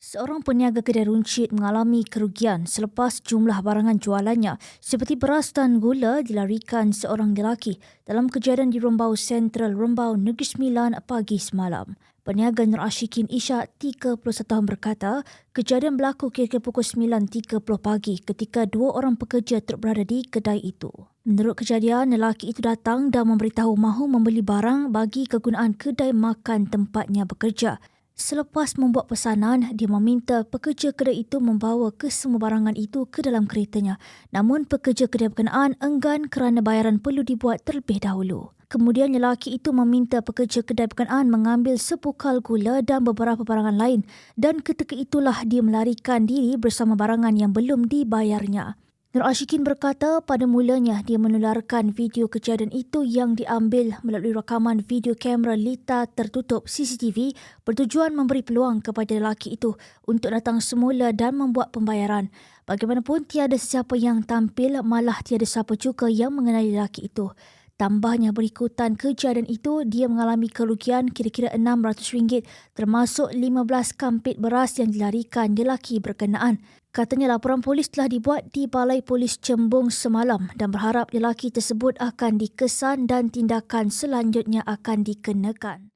Seorang peniaga kedai runcit mengalami kerugian selepas jumlah barangan jualannya seperti beras dan gula dilarikan seorang lelaki dalam kejadian di Rembau Sentral, Rembau, Negeri Sembilan pagi semalam. Peniaga Nur Ashikin Isyak, 31 tahun berkata, kejadian berlaku kira-kira pukul 9.30 pagi ketika dua orang pekerja terus berada di kedai itu. Menurut kejadian, lelaki itu datang dan memberitahu mahu membeli barang bagi kegunaan kedai makan tempatnya bekerja. Selepas membuat pesanan, dia meminta pekerja kedai itu membawa kesemua barangan itu ke dalam keretanya. Namun pekerja kedai berkenaan enggan kerana bayaran perlu dibuat terlebih dahulu. Kemudian lelaki itu meminta pekerja kedai berkenaan mengambil sepukal gula dan beberapa barangan lain dan ketika itulah dia melarikan diri bersama barangan yang belum dibayarnya. Nur Ashikin berkata pada mulanya dia menularkan video kejadian itu yang diambil melalui rakaman video kamera lita tertutup CCTV bertujuan memberi peluang kepada lelaki itu untuk datang semula dan membuat pembayaran. Bagaimanapun tiada sesiapa yang tampil malah tiada siapa juga yang mengenali lelaki itu. Tambahnya berikutan kejadian itu, dia mengalami kerugian kira-kira RM600 termasuk 15 kampit beras yang dilarikan lelaki berkenaan. Katanya laporan polis telah dibuat di Balai Polis Cembung semalam dan berharap lelaki tersebut akan dikesan dan tindakan selanjutnya akan dikenakan.